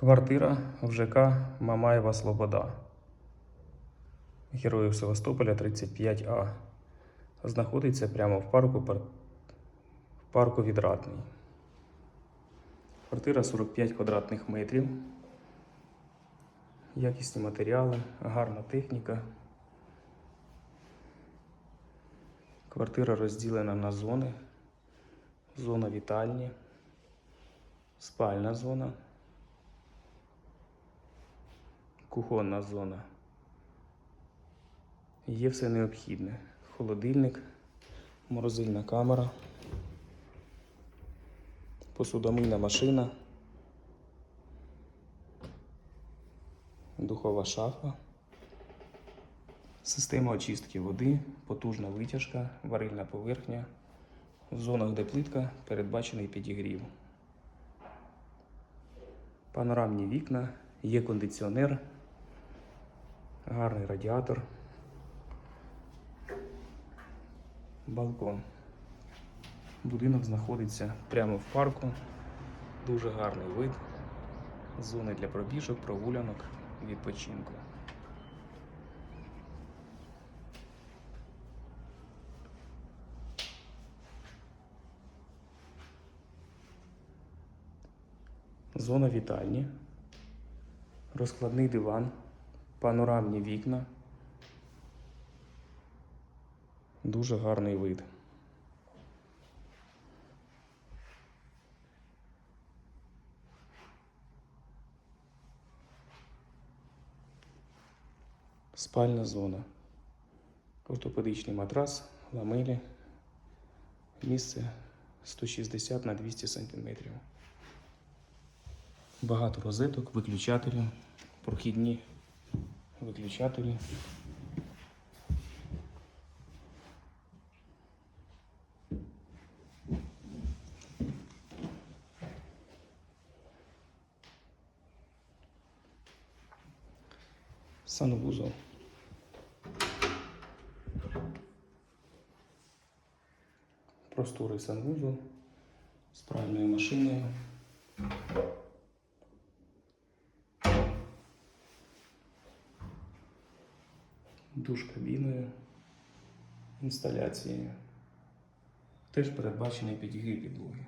Квартира в ЖК Мамаєва Слобода. Героїв Севастополя 35А. Знаходиться прямо в парку, в парку Відрадний. Квартира 45 квадратних метрів. Якісні матеріали, гарна техніка. Квартира розділена на зони. Зона вітальні, спальна зона, кухонна зона. Є все необхідне. Холодильник, морозильна камера, посудомийна машина, духова шафа, система очистки води, потужна витяжка, варильна поверхня. В зонах, де плитка, передбачений підігрів. Панорамні вікна, є кондиціонер, гарний радіатор, балкон. Будинок знаходиться прямо в парку, дуже гарний вид, зони для пробіжок, прогулянок, відпочинку. Зона вітальні, розкладний диван, панорамні вікна. Дуже гарний вид. Спальна зона. Ортопедичний матрас, ламелі. Місце 160 на 200 сантиметрів. Багато розеток, виключателів, прохідні выключатели. Санузел. Просторый санузел с правильной машиной. Душ кабіною, інсталяції, Теж передбачений підігрів підлоги.